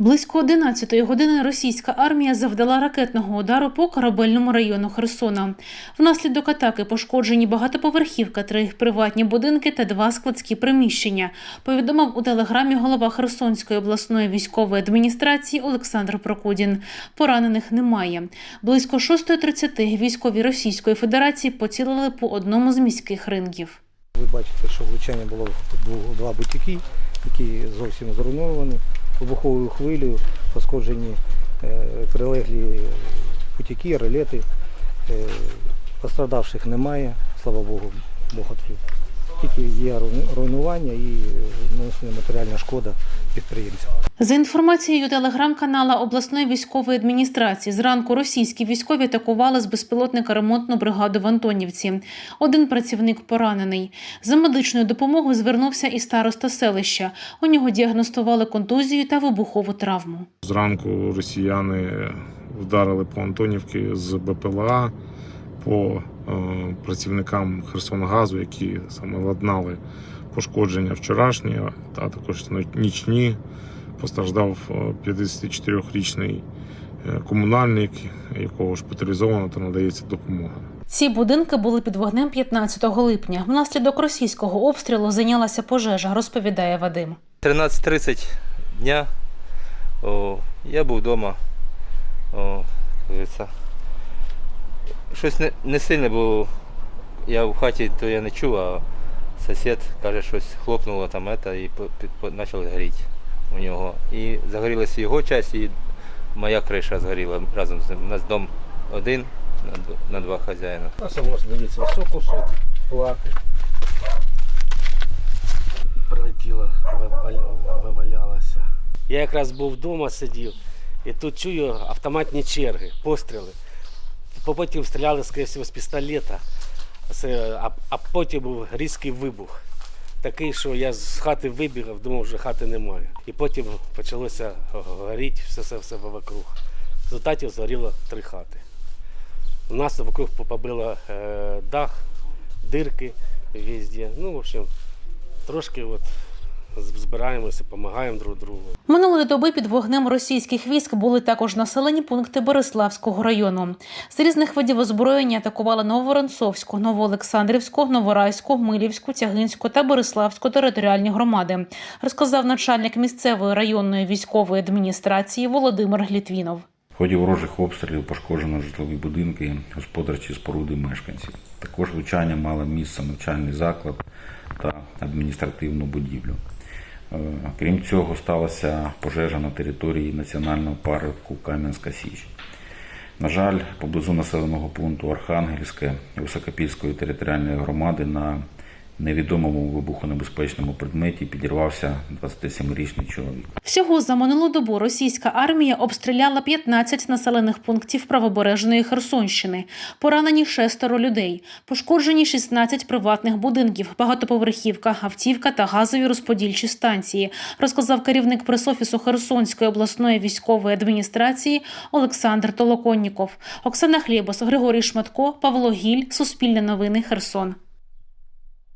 Близько 11-ї години російська армія завдала ракетного удару по корабельному району Херсона. Внаслідок атаки пошкоджені багатоповерхівка, три приватні будинки та два складські приміщення. Повідомив у телеграмі голова Херсонської обласної військової адміністрації Олександр Прокудін. Поранених немає. Близько 6.30 військові Російської Федерації поцілили по одному з міських ринків. Ви бачите, що влучання було в два бутики, які зовсім зруйновані. Вибуховою хвилею пошкоджені е, прилеглі бутики, релети. Е, Пострадавших немає, слава Богу, Бог відкрив. Тільки є руйнування і нанесена матеріальна шкода підприємцям. За інформацією телеграм-канала обласної військової адміністрації, зранку російські військові атакували з безпілотника ремонтну бригаду в Антонівці. Один працівник поранений. За медичною допомогою звернувся і староста селища. У нього діагностували контузію та вибухову травму. Зранку росіяни вдарили по Антонівці з БПЛА по е, працівникам Херсонгазу, які саме ладнали пошкодження вчорашні, а також нічні. Постраждав е, 54-річний е, комунальник, якого шпиталізовано та надається допомога. Ці будинки були під вогнем 15 липня. Внаслідок російського обстрілу зайнялася пожежа, розповідає Вадим. 13.30 дня о, я був вдома. О, щось не, не сильне, бо я в хаті, то я не чув, а сусід каже, щось хлопнуло там это, і по- почало горіти у нього. І загорілася його часть, і моя криша згоріла разом з ним. У нас дом один на, на два хазяїна. Ось можна дивитися кусок плати. прилетіло, виваль- вивалялося. Я якраз був вдома, сидів, і тут чую автоматні черги, постріли. По- Потім стріляли, всього, з пістолета, а, потім був різкий вибух. Такий, що я з хати вибігав, думав, що хати немає. І потім почалося горіти все, все, все вокруг. В результаті згоріло три хати. У нас вокруг побило е, дах, дирки везде. Ну, в общем, трошки от збираємося, допомагаємо друг другу. Минулої доби під вогнем російських військ були також населені пункти Бориславського району. З різних видів озброєння атакували Новоронцовську, Новоолександрівську, Новорайську, Милівську, Тягинську та Бориславську територіальні громади, розказав начальник місцевої районної військової адміністрації Володимир Глітвінов. В ході ворожих обстрілів пошкоджено житлові будинки, господарчі споруди мешканців. Також влучання мало місце навчальний заклад та адміністративну будівлю. Е, Крім цього, сталася пожежа на території національного парку Кам'янська Січ. На жаль, поблизу населеного пункту Архангельське Високопільської територіальної громади на невідомому вибухонебезпечному предметі підірвався 27-річний чоловік. Всього за минулу добу російська армія обстріляла 15 населених пунктів правобережної Херсонщини. Поранені шестеро людей, пошкоджені 16 приватних будинків, багатоповерхівка, автівка та газові розподільчі станції, розказав керівник пресофісу Херсонської обласної військової адміністрації Олександр Толоконніков. Оксана Хлєбос, Григорій Шматко, Павло Гіль, Суспільне новини, Херсон.